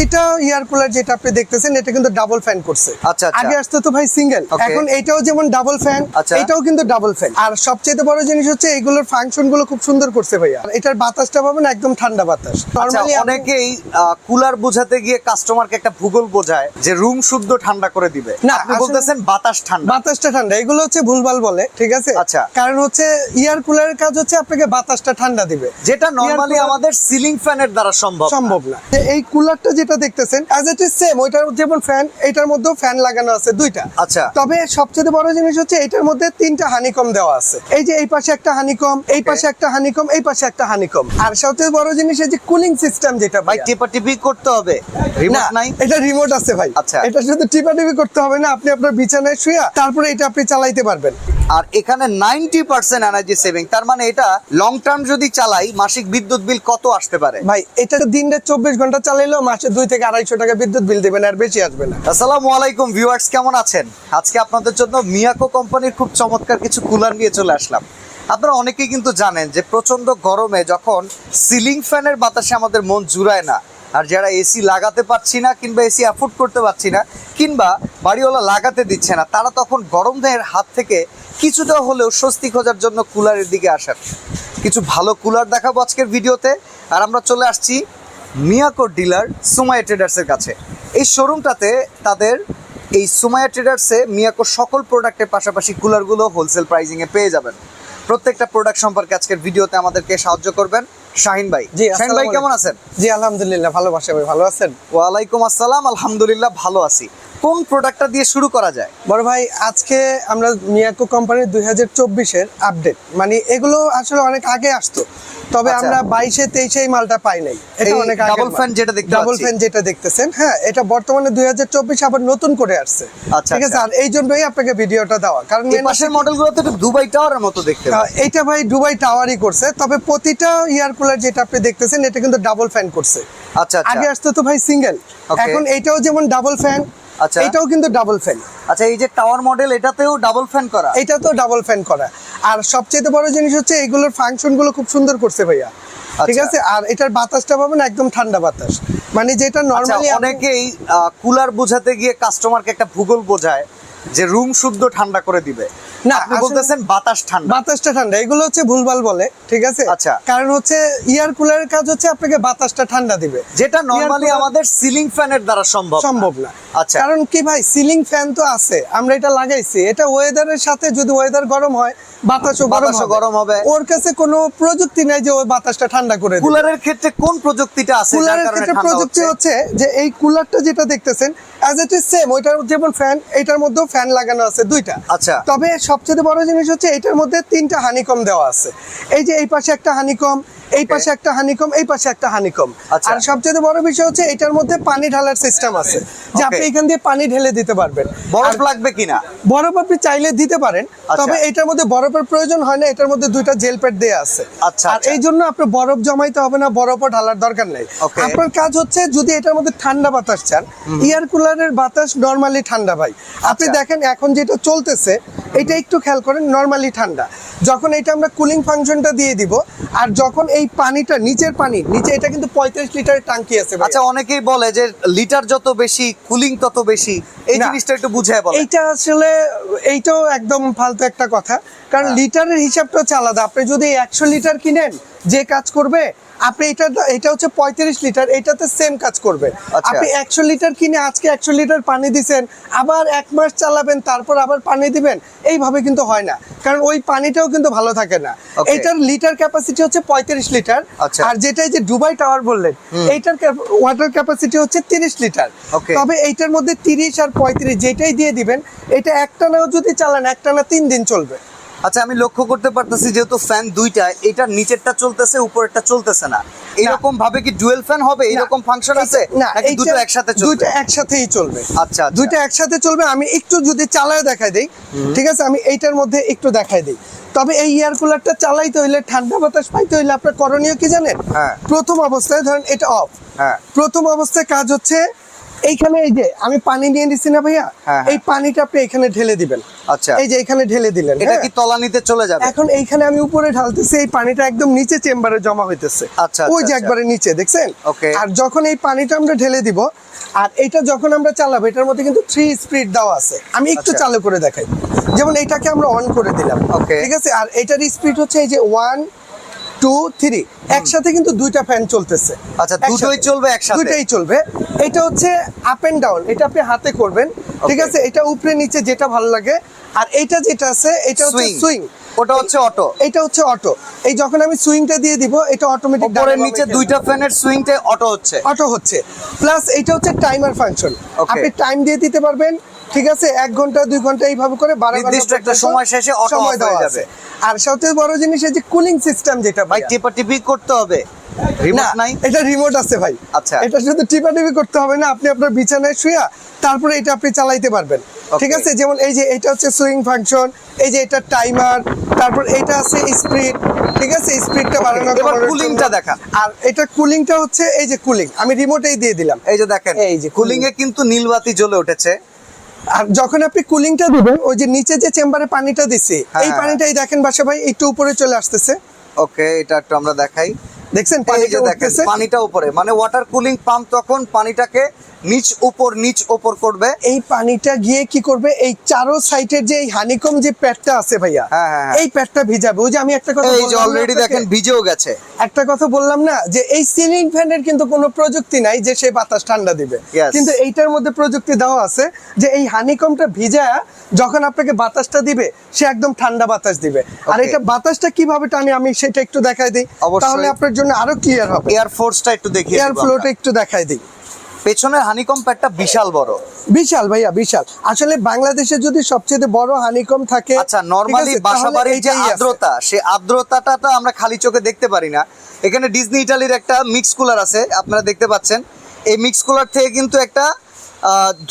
প্রতিটা ইয়ার কুলার যেটা আপনি দেখতেছেন এটা কিন্তু ডাবল ফ্যান করছে। আচ্ছা, আচ্ছা। আগে আসতো তো ভাই সিঙ্গেল এখন এটাও যেমন ডাবল ফ্যান আচ্ছা। এটাও কিন্তু ডাবল ফ্যান আর সবচেয়ে বড় জিনিস হচ্ছে এইগুলোর ফাংশনগুলো খুব সুন্দর করছে ভাইয়া। এটার বাতাসটা পাবেন একদম ঠান্ডা বাতাস। আচ্ছা নরমালি অনেকেই কুলার বোঝাতে গিয়ে কাস্টমারকে একটা ভূগোল বোঝায় যে রুম শুদ্ধ ঠান্ডা করে দিবে। না, আপনি বলতেছেন বাতাস ঠান্ডা। বাতাসটা ঠান্ডা। এগুলো হচ্ছে ভুলভাল বলে ঠিক আছে? আচ্ছা। কারণ হচ্ছে ইয়ার কুলারের কাজ হচ্ছে আপনাকে বাতাসটা ঠান্ডা দিবে। যেটা নরমালি আমাদের সিলিং ফ্যানের দ্বারা সম্ভব সম্ভব না। এই কুলারটা যেটা দেখতেছেন অ্যাজ ইট ইজ সেম ওইটার যেমন ফ্যান এটার মধ্যেও ফ্যান লাগানো আছে দুইটা। আচ্ছা। তবে সবচেয়ে বড় জিনিস হচ্ছে এটার মধ্যে তিনটা হানিকম দেওয়া আছে। এই যে এই পাশে একটা হানিকম এই পাশে একটা হানিকম এই পাশে একটা হানিকম আর সবচেয়ে বড় জিনিস এই যে কুলিং সিস্টেম যেটা ভাই টিপা টিপি করতে হবে। রিমোট নাই? এটা রিমোট আছে ভাই। আচ্ছা। এটা শুধু টিপাটিপি করতে হবে না আপনি আপনার বিছানায় শুয়ে তারপরে এটা আপনি চালাইতে পারবেন। আর এখানে নাইনটি পার্সেন্ট এনার্জি সেভিং তার মানে এটা লং টার্ম যদি চালাই মাসিক বিদ্যুৎ বিল কত আসতে পারে? ভাই এটা দিনে চব্বিশ ঘণ্টা চালাইলেও মাসে দুই থেকে আড়াইশো টাকা বিদ্যুৎ বিল দেবেন আর বেশি আসবে না। আসসালামু আলাইকুম ভিউয়ার্স, কেমন আছেন? আজকে আপনাদের জন্য মিয়াকো কোম্পানির খুব চমৎকার কিছু কুলার নিয়ে চলে আসলাম। আপনারা অনেকেই কিন্তু জানেন যে প্রচণ্ড গরমে যখন সিলিং ফ্যানের বাতাসে আমাদের মন জুড়ায় না, আর যারা এসি লাগাতে পারছি না কিংবা এসি অ্যাফোর্ড করতে পারছি না, কিংবা বাড়িওয়ালা লাগাতে দিচ্ছে না, তারা তখন গরম দেহের হাত থেকে কিছুটা হলেও স্বস্তি খোঁজার জন্য কুলারের দিকে আসেন। কিছু ভালো কুলার দেখাবো আজকের ভিডিওতে, আর আমরা চলে আসছি মিয়াকো ডিলার সুমাইয়া ট্রেডার্সের কাছে। এই শোরুমটাতে তাদের এই সুমাইয়া ট্রেডার্সে মিয়াকো সকল প্রোডাক্টের পাশাপাশি কুলারগুলো হোলসেল প্রাইজিংয়ে পেয়ে যাবেন। প্রত্যেকটা প্রোডাক্ট সম্পর্কে আজকের ভিডিওতে আমাদেরকে সাহায্য করবেন শাহিন ভাই। জি শাহিন ভাই কেমন আছেন? জি আলহামদুলিল্লাহ ভালো ভালোবাসা ভাই ভালো আছেন? ওয়ালাইকুম আসসালাম আলহামদুলিল্লাহ ভালো আছি। কোন প্রোডাক্টটা দিয়ে শুরু করা যায়? বড় ভাই আজকে আমরা মিয়াকো কোম্পানির দুই হাজার চব্বিশের আপডেট। মানে এগুলো আসলে অনেক আগে আসতো। তবে আচ্ছা। আমরা বাইশে তেইশে এই মালটা পাই নাই। এটা এই অনেক double fan যেটা দেখতে ডাবল ফ্যান যেটা দেখতেছেন হ্যাঁ এটা বর্তমানে দুই হাজার চব্বিশ আবার নতুন করে আসছে। আচ্ছা, ঠিক আছে? আচ্ছা। আর এই জন্যই আপনাকে ভিডিওটা দেওয়া। কারণ এই পাশের মডেলগুলো তো দুবাই টাওয়ারের মতো দেখতে এইটা ভাই দুবাই টাওয়ারই করছে তবে প্রতিটা ইয়ার কুলার যেটা আপনি দেখতেছেন এটা কিন্তু ডাবল ফ্যান করছে। আচ্ছা আগে আসতো তো ভাই সিঙ্গেল. এখন এটাও যেমন ডাবল ফ্যান আচ্ছা। এটাও কিন্তু ডাবল ফ্যান আচ্ছা এই যে টাওয়ার মডেল এটাতেও ডাবল ফ্যান করা? এটা তো ডাবল ফ্যান করা। আর সবচেয়ে বড় জিনিস হচ্ছে এগুলোর ফাংশনগুলো খুব সুন্দর করছে ভাইয়া। ঠিক আচ্ছা। আছে? আর এটার বাতাসটা পাবেন একদম ঠান্ডা বাতাস। মানে যেটা নর্মালি নরমালি অনেকেই কুলার বোঝাতে গিয়ে কাস্টমারকে একটা ভূগোল বোঝায়। যে রুম শুদ্ধ ঠান্ডা করে দিবে। না, আপনি বলতেছেন বাতাস ঠান্ডা। বাতাসটা ঠান্ডা এগুলো হচ্ছে ভুলভাল বলে ঠিক আছে? আচ্ছা। কারণ হচ্ছে ইয়ার কুলারের কাজ হচ্ছে আপনাকে বাতাসটা ঠান্ডা দিবে। যেটা নরমালি আমাদের সিলিং ফ্যানের দ্বারা সম্ভব সম্ভব না। আচ্ছা। কারণ কি ভাই সিলিং ফ্যান তো আছে আমরা এটা লাগাইছি। এটা ওয়েদারের সাথে যদি ওয়েদার গরম হয় বাতাসও বাতাসও গরম হবে। ওর কাছে কোনো প্রযুক্তি নাই যে ওই বাতাসটা ঠান্ডা করে কুলারের ক্ষেত্রে কোন প্রযুক্তিটা আছে? কুলারের ক্ষেত্রে প্রযুক্তি হচ্ছে যে এই কুলারটা যেটা দেখতেছেন অ্যাজ ইট ইজ সেম ওইটার যেমন ফ্যান এটার মধ্যেও ফ্যান লাগানো আছে দুইটা আচ্ছা। তবে সবচেয়ে বড় জিনিস হচ্ছে এটার মধ্যে তিনটা হানিকম দেওয়া আছে এই যে এই পাশে একটা হানিকম এই পাশে একটা হানিকম এই পাশে একটা হানিকম। আর সবচেয়ে বড় বিষয় হচ্ছে এটার মধ্যে পানি ঢালার সিস্টেম আছে। যে আপনি এখান দিয়ে পানি ঢেলে দিতে পারবেন। বরফ লাগবে কিনা? বরফ আপনি চাইলে দিতে পারেন আচ্ছা। তবে এটার মধ্যে বরফের প্রয়োজন হয় না এটার মধ্যে দুইটা জেল প্যাড দেওয়া আছে। আচ্ছা, আর আচ্ছা। এই জন্য আপনার বরফ জমাইতে হবে না বরফও ঢালার দরকার নেই। আপনার কাজ হচ্ছে যদি এটার মধ্যে ঠান্ডা বাতাস চান এয়ার কুলারের বাতাস নরমালি ঠান্ডা ভাই। আপনি আচ্ছা। দেখেন এখন যেটা চলতেছে এটা একটু খেয়াল করেন নরমালি ঠান্ডা। যখন এটা আমরা কুলিং ফাংশনটা দিয়ে দিব আর যখন এই পানিটা নিচের পানি নিচে এটা কিন্তু পঁয়ত্রিশ লিটারের টাঙ্কি আছে। আচ্ছা অনেকেই বলে যে লিটার যত বেশি কুলিং তত বেশি এই জিনিসটা একটু বুঝায় বলে এইটা আসলে এইটাও একদম ফালতু একটা কথা কারণ হ্যাঁ। লিটারের হিসাবটা হচ্ছে আলাদা আপনি যদি একশো লিটার কিনেন যে কাজ করবে আপনি এটা এটা হচ্ছে পঁয়ত্রিশ লিটার এটাতে সেম কাজ করবে। আচ্ছা। আপনি একশো লিটার কিনে আজকে একশো লিটার পানি দিছেন আবার এক মাস চালাবেন তারপর আবার পানি দিবেন এইভাবে কিন্তু হয় না। কারণ ওই পানিটাও কিন্তু ভালো থাকে না. এটার লিটার ক্যাপাসিটি হচ্ছে পঁয়ত্রিশ লিটার। আচ্ছা। আর যেটা এই যে দুবাই টাওয়ার বললেন এইটার ওয়াটার ক্যাপাসিটি হচ্ছে তিরিশ লিটার। তবে এইটার মধ্যে তিরিশ আর পঁয়ত্রিশ যেটাই দিয়ে দিবেন এটা একটানাও যদি চালান একটানা তিন দিন চলবে। আচ্ছা আমি লক্ষ্য করতে পারতেছি যেহেতু ফ্যান দুইটা এটার নিচেরটা চলতেছে উপরেরটা চলতেছে না। এইরকম ভাবে কি ডুয়েল ফ্যান হবে? এইরকম ফাংশন আছে? নাকি দুটো একসাথে চলবে? দুইটা একসাথেই চলবে। আচ্ছা, আচ্ছা। দুইটা একসাথে চলবে আমি একটু যদি চালায় দেখাই দেই ঠিক আছে? আমি এইটার মধ্যে একটু দেখাই দিই। তবে এই এয়ার কুলারটা চালাইতে হইলে ঠান্ডা বাতাস পাইতে হইলে আপনার করণীয় কি জানেন? হ্যাঁ। প্রথম অবস্থায় ধরেন এটা অফ হ্যাঁ। প্রথম অবস্থায় কাজ হচ্ছে এইখানে এই যে আমি পানি নিয়ে নিছি না ভাইয়া? হ্যাঁ, এই পানিটা আপনি এখানে ঢেলে দিবেন। আচ্ছা। এই যে এখানে ঢেলে দিলেন এটা হ্যাঁ? কি তলানিতে চলে যাবে? এখন এইখানে আমি উপরে ঢালতেছি এই পানিটা একদম নিচে চেম্বারে জমা হইতেছে। আচ্ছা, ওই যে আচ্ছা, একবারে নিচে দেখছেন? Okay. আর যখন এই পানিটা আমরা ঢেলে দিব আর এটা যখন আমরা চালাবো এটার মধ্যে কিন্তু থ্রি স্পিড দেওয়া আছে। আমি একটু আচ্ছা। চালু করে দেখাই। যেমন এটাকে আমরা অন করে দিলাম। Okay. ঠিক আছে? আর এটার স্পিড হচ্ছে এই যে ওয়ান টু থ্রি একসাথে কিন্তু দুইটা ফ্যান চলতেছে। আচ্ছা, দুটোই চলবে একসাথে? দুইটাই চলবে। এটা হচ্ছে আপ এন্ড ডাউন এটা আপনি হাতে করবেন ঠিক আছে? এটা উপরে নিচে যেটা ভালো লাগে। আর এটা যেটা আছে এটা হচ্ছে সুইং ওটা হচ্ছে অটো এটা হচ্ছে অটো এই যখন আমি সুইংটা দিয়ে দিব এটা অটোমেটিক উপরে নিচে দুইটা ফ্যানের সুইংটা অটো হচ্ছে। অটো হচ্ছে। প্লাস এটা হচ্ছে টাইমার ফাংশন আপনি টাইম দিয়ে দিতে পারবেন। ঠিক আছে এক ঘণ্টা দুই ঘণ্টা এইভাবে করে বারো নির্দিষ্ট একটা সময় শেষে সময় দেওয়া যাবে। আর সবচেয়ে বড় জিনিস এই যে কুলিং সিস্টেম যেটা ভাই টিপা টিপি করতে হবে। রিমোট নাই? এটা রিমোট আছে ভাই। আচ্ছা। এটা শুধু টিপাটিপি করতে হবে না আপনি আপনার বিছানায় শুয়া তারপরে এটা আপনি চালাইতে পারবেন। ঠিক আছে যেমন এই যে এটা হচ্ছে সুইং ফাংশন এই যে এটা টাইমার তারপর এটা আছে স্পিড ঠিক আছে স্পিডটা বাড়ানো এবার কুলিংটা। দেখান। আর এটা কুলিংটা হচ্ছে এই যে কুলিং আমি রিমোটেই দিয়ে দিলাম। এই যে দেখেন এই যে কুলিং এ কিন্তু নীলবাতি জ্বলে উঠেছে। আর যখন আপনি কুলিংটা দিবেন ওই যে নিচে যে চেম্বারে পানিটা দিছি হ্যাঁ, এই হ্যাঁ। পানিটাই দেখেন বাসা ভাই একটু উপরে চলে আসতেছে। ওকে এটা একটু আমরা দেখাই। দেখছেন পানিটা দেখেন পানিটা উপরে মানে ওয়াটার কুলিং পাম্প তখন পানিটাকে নিচ উপর নিচ উপর করবে। এই পানিটা গিয়ে কি করবে? এই চারো সাইডের যে এই হানিকম যে প্যাডটা আছে ভাইয়া হ্যাঁ, হ্যাঁ, হ্যাঁ। এই প্যাডটা ভিজাবে। ওই যে আমি একটা কথা এই যে অলরেডি দেখেন ভিজেও গেছে। একটা কথা বললাম না যে এই সিলিং ফ্যানের কিন্তু কোনো প্রযুক্তি নাই যে সে বাতাস ঠান্ডা দিবে। কিন্তু এইটার মধ্যে প্রযুক্তি দেওয়া আছে যে এই হানিকমটা ভিজা যখন আপনাকে বাতাসটা দিবে সে একদম ঠান্ডা বাতাস দিবে। আর এটা বাতাসটা কীভাবে টানে আমি সেটা একটু দেখাই দিই। তাহলে আপনার জন্য আরও ক্লিয়ার হবে। এয়ার ফোর্সটা একটু দেখিয়ে এয়ার ফ্লোটা একটু দেখাই দিই। পেছনের হানিকম প্যাডটা বিশাল বড়। বিশাল ভাইয়া বিশাল। আসলে বাংলাদেশে যদি সবচেয়ে বড় হানিকম থাকে আচ্ছা নরমালি বাসাবাড়ির বাসা বাড়ির যে আর্দ্রতা সে আর্দ্রতাটা তো আমরা খালি চোখে দেখতে পারি না। এখানে ডিজনি ইটালির একটা মিক্স কুলার আছে আপনারা দেখতে পাচ্ছেন। এই মিক্স কুলার থেকে কিন্তু একটা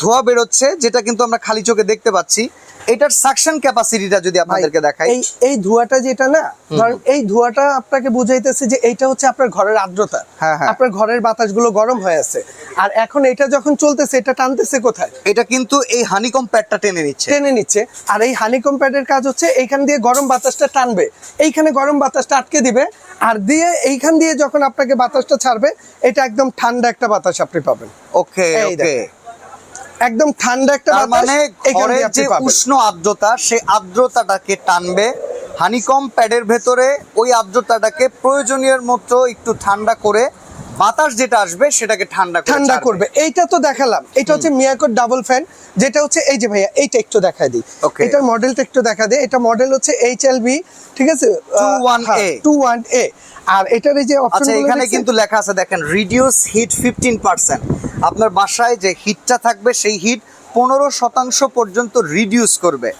ধোয়া ধোঁয়া বেরোচ্ছে যেটা কিন্তু আমরা খালি চোখে দেখতে পাচ্ছি। এটার সাকশন ক্যাপাসিটিটা যদি আপনাদেরকে দেখাই। এই এই ধোঁয়াটা যেটা না ধরেন এই ধোঁয়াটা আপনাকে বুঝাইতেছে যে এইটা হচ্ছে আপনার ঘরের আর্দ্রতা। হ্যাঁ, হ্যাঁ। আপনার ঘরের বাতাসগুলো গরম হয়ে আছে। আর এখন এটা যখন চলতেছে এটা টানতেছে কোথায়? এটা কিন্তু এই হানিকম প্যাডটা টেনে নিচ্ছে। টেনে নিচ্ছে। আর এই হানিকম প্যাডের কাজ হচ্ছে এইখান দিয়ে গরম বাতাসটা টানবে। এইখানে গরম বাতাসটা আটকে দিবে। আর দিয়ে এইখান দিয়ে যখন আপনাকে বাতাসটা ছাড়বে এটা একদম ঠান্ডা একটা বাতাস আপনি পাবেন। ওকে ওকে। একদম ঠান্ডা একটা মানে ঘরের যে উষ্ণ আর্দ্রতা সেই আর্দ্রতাটাকে টানবে। হানিকম প্যাডের ভেতরে ওই আর্দ্রতাটাকে প্রয়োজনীয় মতো একটু ঠান্ডা করে বাতাস যেটা আসবে সেটাকে ঠান্ডা ঠান্ডা করবে। এইটা তো দেখালাম। এটা হচ্ছে মিয়াকোর ডাবল ফ্যান যেটা হচ্ছে এই যে ভাইয়া এইটা একটু দেখায় দিই. এটার মডেলটা একটু দেখা দিই। এটা মডেল হচ্ছে এইচ এল বি ঠিক আছে? 21A টু ওয়ান এ আর এটার এই যে আচ্ছা এখানে কিন্তু লেখা আছে দেখেন রিডিউস হিট ফিফটিন পার্সেন্ট আপনার বাসায় যে হিটটা থাকবে সেই হিট পনেরো শতাংশ পর্যন্ত রিডিউস করবে।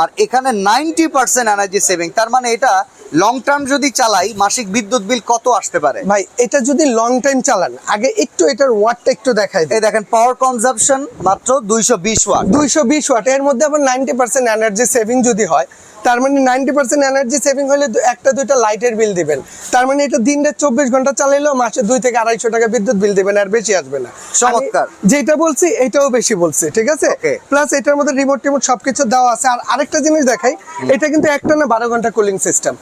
আর এখানে নাইনটি পার্সেন্ট এনার্জি সেভিং তার মানে এটা লং টার্ম যদি চালাই মাসিক বিদ্যুৎ বিল কত আসতে পারে? ভাই এটা যদি লং টাইম চালান আগে একটু এটার ওয়াটটা একটু দেখাই এই দেখেন পাওয়ার কনজাম্পশন মাত্র দুইশো বিশ ওয়াট দুইশো বিশ ওয়াট এর মধ্যে আবার নাইনটি পার্সেন্ট এনার্জি সেভিং যদি হয় তার মানে নাইনটি পার্সেন্ট এনার্জি সেভিং হলে একটা দুইটা লাইটের বিল দিবেন। তার মানে এটা দিনটা চব্বিশ ঘণ্টা চালাইলেও মাসে দুই থেকে আড়াইশো টাকা বিদ্যুৎ বিল দিবেন আর বেশি আসবে না। চমৎকার। যেটা বলছি এটাও বেশি বলছি ঠিক আছে. প্লাস এটার মধ্যে রিমোট টিমোট সবকিছু দেওয়া আছে। আর আরেকটা জিনিস দেখাই এটা কিন্তু একটা না বারো ঘণ্টা কুলিং সিস্টেম।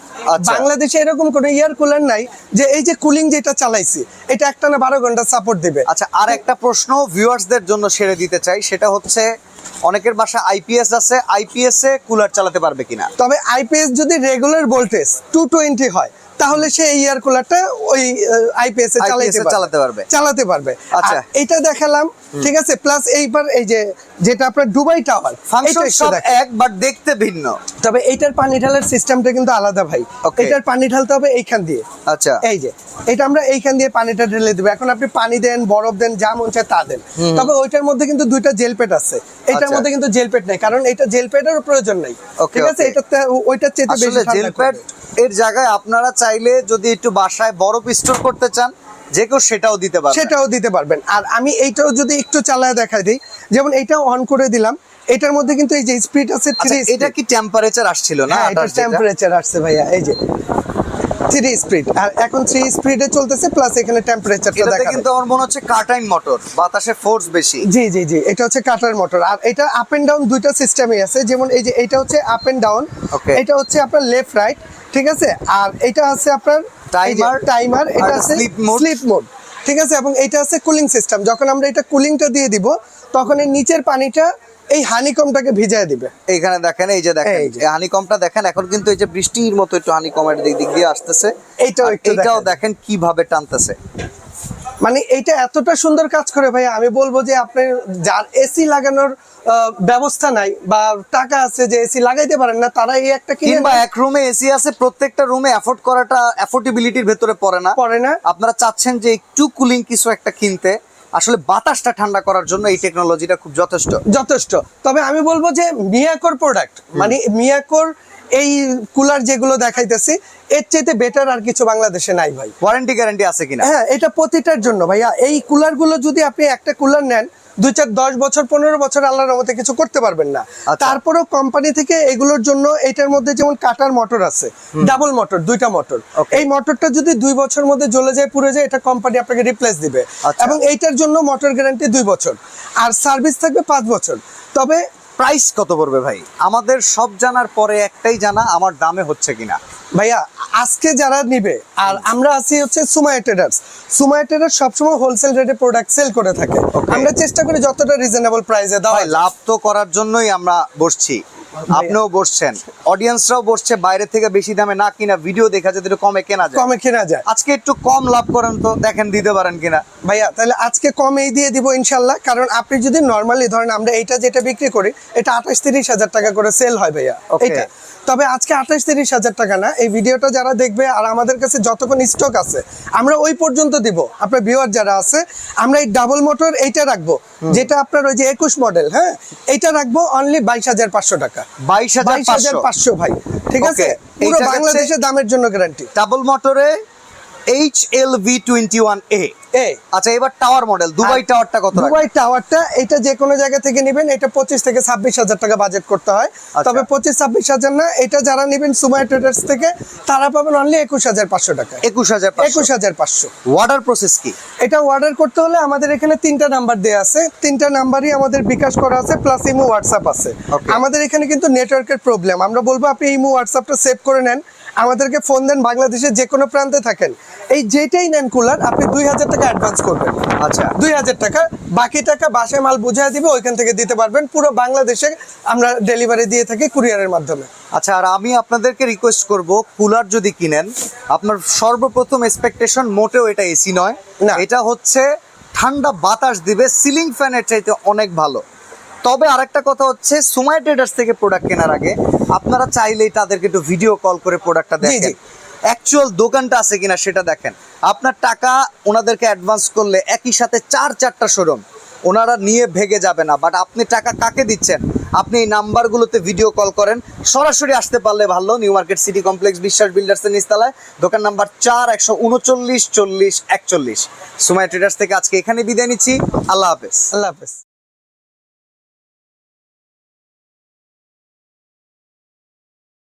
বাংলাদেশে এরকম কোনো এয়ার কুলার নাই যে এই যে কুলিং যেটা চালাইছি এটা একটা না বারো ঘণ্টা সাপোর্ট দেবে? আচ্ছা আর একটা প্রশ্ন ভিউয়ার্সদের জন্য সেরে দিতে চাই সেটা হচ্ছে অনেকের বাসা আইপিএস আছে আইপিএস এ কুলার চালাতে পারবে কিনা? তবে আইপিএস যদি রেগুলার ভোল্টেজ টু টোয়েন্টি হয় তাহলে সে এই এয়ার কুলারটা ওই আইপিএস এ চালাতে পারবে। চালাতে পারবে। আচ্ছা। এটা দেখালাম ঠিক আছে? প্লাস এইবার এই যে যেটা আপনার দুবাই টাওয়ার ফাংশন সব এক বাট দেখতে ভিন্ন। তবে এইটার পানি ঢালার সিস্টেমটা কিন্তু আলাদা ভাই। এটার পানি ঢালতে হবে এইখান দিয়ে। আচ্ছা। এই যে এটা আমরা এইখান দিয়ে পানিটা ঢেলে দেবো। এখন আপনি পানি দেন বরফ দেন যা মন চায় তা দেন। তবে ওইটার মধ্যে কিন্তু দুইটা জেল পেট আছে। এটার আচ্ছা। মধ্যে কিন্তু জেল পেট নেই কারণ এটা জেল পেটেরও প্রয়োজন নেই। ঠিক আছে. এটাতে ওইটার চেয়ে বেশি জেল। প্যাড এর জায়গায় আপনারা চাইলে যদি একটু বাসায় বরফ স্টোর করতে চান যে কেউ সেটাও দিতে পারবে। সেটাও দিতে পারবেন। আর আমি এইটাও যদি একটু চালায় দেখাই দিই যেমন এইটাও অন করে দিলাম। এটার মধ্যে কিন্তু এই যে স্পিড আছে আচ্ছা এটা কি টেম্পারেচার আসছিল না? হ্যাঁ এটা? টেম্পারেচার আসছে ভাইয়া এই যে থ্রি স্পিড আর এখন থ্রি স্পিডে চলতেছে প্লাস এখানে টেম্পারেচারটা দেখা কিন্তু আমার মনে হচ্ছে কাটাইন মোটর বাতাসে ফোর্স বেশি। জি জি জি এটা হচ্ছে কাটার মোটর আর এটা আপ এন্ড ডাউন দুইটা সিস্টেমই আছে। যেমন এই যে এটা হচ্ছে আপ এন্ড ডাউন. এটা হচ্ছে আপনার লেফট রাইট ঠিক আছে? আর এটা আছে আপনার টাইমার টাইমার এটা আছে স্লিপ মোড ঠিক আছে? এবং এটা আছে কুলিং সিস্টেম যখন আমরা এটা কুলিংটা দিয়ে দিব তখন এই নিচের পানিটা এই হানিকমটাকে ভিজায় দিবে। এইখানে দেখেন এই যে দেখেন এই হানিকমটা দেখেন এখন কিন্তু এই যে বৃষ্টির মতো একটু হানিকমের দিক দিক দিয়ে আসতেছে। এইটাও এটাও। দেখেন কীভাবে টানতেছে। মানে এটা এতটা সুন্দর কাজ করে ভাই আমি বলব যে আপনি যার এসি লাগানোর ব্যবস্থা নাই বা টাকা আছে যে এসি লাগাইতে পারেন না তারা এই একটা কিনে বা এক রুমে এসি আছে প্রত্যেকটা রুমে অ্যাফোর্ড করাটা অ্যাফোর্ডেবিলিটির ভেতরে পড়ে না। পড়ে না। আপনারা চাচ্ছেন যে একটু কুলিং কিছু একটা কিনতে। আসলে বাতাসটা ঠান্ডা করার জন্য এই টেকনোলজিটা খুব যথেষ্ট। যথেষ্ট। তবে আমি বলব যে মিয়াকোর প্রোডাক্ট মানে মিয়াকোর এই কুলার যেগুলো দেখাইতেছি এর চাইতে বেটার আর কিছু বাংলাদেশে নাই ভাই। ওয়ারেন্টি গ্যারান্টি আছে কিনা? হ্যাঁ এটা প্রতিটার জন্য ভাইয়া। এই কুলারগুলো যদি আপনি একটা কুলার নেন দুই চার দশ বছর পনেরো বছর আল্লাহর রহমতে কিছু করতে পারবেন না আচ্ছা। তারপরেও কোম্পানি থেকে এগুলোর জন্য এটার মধ্যে যেমন কাটার মোটর আছে ডাবল মোটর দুইটা মোটর. এই মোটরটা যদি দুই বছর মধ্যে জ্বলে যায় পুড়ে যায় এটা কোম্পানি আপনাকে রিপ্লেস দিবে আচ্ছা। এবং এইটার জন্য মোটর গ্যারান্টি দুই বছর আর সার্ভিস থাকবে পাঁচ বছর তবে প্রাইস কত পড়বে ভাই? আমাদের সব জানার পরে একটাই জানা আমার দামে হচ্ছে কিনা। ভাইয়া আজকে যারা নিবে আর আমরা আছি হচ্ছে সুমায়া ট্রেডার্স। সুমায়া ট্রেডার্স সবসময় হোলসেল রেটে প্রোডাক্ট সেল করে থাকে। আমরা চেষ্টা করি যতটা রিজনেবল প্রাইসে দেওয়া লাভ তো করার জন্যই আমরা বসছি। আপনিও বসছেন। অডিয়েন্সরাও বসছে বাইরে থেকে বেশি দামে না কিনা ভিডিও দেখা যায় একটু কমে কেনা যায়। কমে কেনা যায়। আজকে একটু কম লাভ করেন তো দেখেন দিতে পারেন কিনা। ভাইয়া তাহলে আজকে কমেই দিয়ে দিব ইনশাল্লাহ কারণ আপনি যদি নর্মালি ধরেন আমরা এইটা যেটা বিক্রি করি এটা আঠাশ তিরিশ হাজার টাকা করে সেল হয় ভাইয়া. এইটা। তবে আজকে আঠাশ তিরিশ হাজার টাকা না এই ভিডিওটা যারা দেখবে আর আমাদের কাছে যতক্ষণ স্টক আছে আমরা ওই পর্যন্ত দিব। আপনার ভিউয়ার যারা আছে আমরা এই ডাবল মোটর এইটা রাখব। যেটা আপনার ওই যে একুশ মডেল হ্যাঁ? এটা রাখব অনলি বাইশ হাজার পাঁচশো টাকা। বাইশ হাজার বাইশ হাজার পাঁচশো ভাই। ঠিক আছে. পুরো বাংলাদেশের দামের জন্য গ্যারান্টি ডাবল মোটরে H L V twenty one A আচ্ছা এবার টাওয়ার মডেল দুবাই টাওয়ারটা কত? দুবাই টাওয়ারটা এটা যে কোনো জায়গা থেকে নেবেন এটা পঁচিশ থেকে ছাব্বিশ হাজার টাকা বাজেট করতে হয়। আচ্ছা। তবে পঁচিশ ছাব্বিশ হাজার না এটা যারা নেবেন সুমাই ট্রেডার্স থেকে তারা পাবেন অনলি একুশ হাজার পাঁচশো টাকা। একুশ হাজার একুশ হাজার পাঁচশো। প্রসেস কি? এটা অর্ডার করতে হলে আমাদের এখানে তিনটা নাম্বার দেওয়া আছে। তিনটা নাম্বারই আমাদের বিকাশ করা আছে প্লাস ইমো হোয়াটসঅ্যাপ আছে। আমাদের এখানে কিন্তু নেটওয়ার্কের প্রবলেম আমরা বলব আপনি ইমো হোয়াটসঅ্যাপটা সেভ করে নেন। আমাদেরকে ফোন দেন বাংলাদেশের যে কোনো প্রান্তে থাকেন। এই যেটাই নেন কুলার আপনি দুই হাজার টাকা অ্যাডভান্স করবেন। আচ্ছা। দুই হাজার টাকা বাকি টাকা বাসায় মাল বুঝাই দিবে ওইখান থেকে দিতে পারবেন। পুরো বাংলাদেশে আমরা ডেলিভারি দিয়ে থাকি কুরিয়ারের মাধ্যমে। আচ্ছা আর আমি আপনাদেরকে রিকোয়েস্ট করব কুলার যদি কিনেন আপনার সর্বপ্রথম এক্সপেকটেশন মোটেও এটা এসি নয়। না। এটা হচ্ছে ঠান্ডা বাতাস দিবে সিলিং ফ্যানের চাইতে অনেক ভালো। তবে আরেকটা কথা হচ্ছে সুমাই ট্রেডার্স থেকে প্রোডাক্ট কেনার আগে আপনারা চাইলেই তাদেরকে একটু ভিডিও কল করে প্রোডাক্টটা দেখেন। অ্যাকচুয়াল দোকানটা আছে কিনা সেটা দেখেন। আপনার টাকা ওনাদেরকে অ্যাডভান্স করলে একই সাথে চার চারটা শোরুম ওনারা নিয়ে ভেগে যাবে না বাট আপনি টাকা কাকে দিচ্ছেন? আপনি এই নাম্বারগুলোতে ভিডিও কল করেন সরাসরি আসতে পারলে ভালো নিউ মার্কেট সিটি কমপ্লেক্স বিশ্বাস বিল্ডার্সের নিচতলায়। দোকান নাম্বার চার একশো উনচল্লিশ চল্লিশ একচল্লিশ। সুমাই ট্রেডার্স থেকে আজকে এখানে বিদায় নিচ্ছি। আল্লাহ হাফেজ। আল্লাহ হাফেজ।